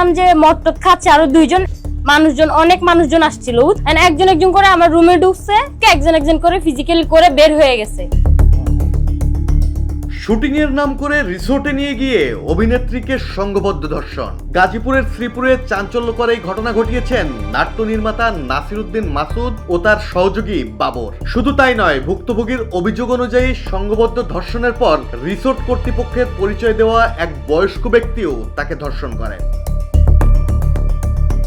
দেখলাম যে মদ খাচ্ছে আরও দুইজন মানুষজন, অনেক মানুষজন আসছিল একজন একজন করে আমার রুমে ঢুকছে একজন একজন করে ফিজিক্যালি করে বের হয়ে গেছে। শুটিং এর নাম করে রিসোর্টে নিয়ে গিয়ে অভিনেত্রীকে সংঘবদ্ধ ধর্ষণ। গাজীপুরের শ্রীপুরে চাঞ্চল্যকর এই ঘটনা ঘটিয়েছেন নাট্য নির্মাতা নাসিরুদ্দিন মাসুদ ও তার সহযোগী বাবর। শুধু তাই নয়, ভুক্তভোগীর অভিযোগ অনুযায়ী সংঘবদ্ধ ধর্ষণের পর রিসোর্ট কর্তৃপক্ষের পরিচয় দেওয়া এক বয়স্ক ব্যক্তিও তাকে ধর্ষণ করেন।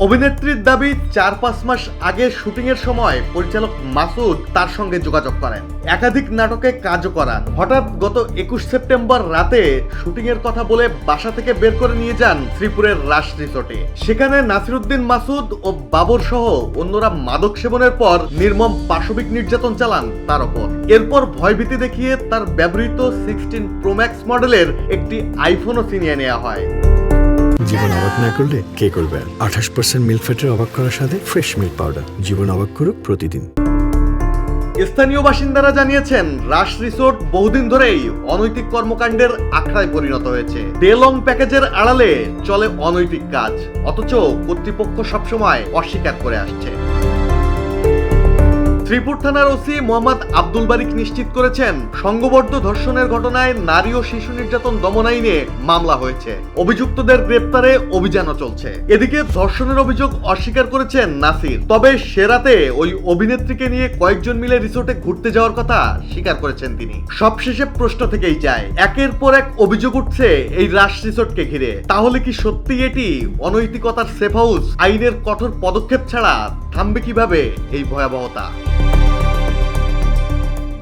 অভিনেত্রীর দাবি, চার পাঁচ মাস আগে শুটিং এর সময় পরিচালক মাসুদ তার সঙ্গে যোগাযোগ করেন। একাধিক নাটকে কাজও করান। হঠাৎ গত একুশ সেপ্টেম্বর রাতে শুটিং এর কথা বলে বাসা থেকে বের করে নিয়ে যান শ্রীপুরের রাস রিসোর্টে। সেখানে নাসিরুদ্দিন মাসুদ ও বাবর সহ অন্যরা মাদক সেবনের পর নির্মম পাশবিক নির্যাতন চালান তার ওপর। এরপর ভয়ভীতি দেখিয়ে তার ব্যবহৃত সিক্সটিন প্রোম্যাক্স মডেলের একটি আইফোনও ছিনিয়ে নেওয়া হয়। জীবন অবাক না করলে কে করবে আঠাশ পার্সেন্ট মিল্ক ফ্যাটের অবাক করার সাথে ফ্রেশ মিল্ক পাউডার জীবন অবাক করুক প্রতিদিন। স্থানীয় বাসিন্দারা জানিয়েছেন, রাস রিসোর্ট বহুদিন ধরেই অনৈতিক কর্মকাণ্ডের আখড়ায় পরিণত হয়েছে। ডেলং প্যাকেজের আড়ালে চলে অনৈতিক কাজ, অথচ কর্তৃপক্ষ সবসময় অস্বীকার করে আসছে। শ্রীপুর থানার ওসি মোহাম্মদ আব্দুল বারিক নিশ্চিত করেছেন, সংঘবদ্ধ ধর্ষণের ঘটনায় নারী ও শিশু নির্যাতন দমন আইনে মামলা হয়েছে। অভিযুক্তদের গ্রেপ্তারে অভিযানও চলছে। এদিকে ধর্ষণের অভিযোগ অস্বীকার করেছেন নাসির। তবে সেরাতে ওই অভিনেত্রীকে নিয়ে কয়েকজন মিলে রিসোর্টে ঘুরতে যাওয়ার কথা স্বীকার করেছেন তিনি। সবশেষে প্রশ্ন থেকেই যায়, একের পর এক অভিযোগ উঠছে এই রাস রিসোর্টকে ঘিরে। তাহলে কি সত্যি এটি অনৈতিকতার সেফ হাউস? আইনের কঠোর পদক্ষেপ ছাড়া থামবে কীভাবে এই ভয়াবহতা?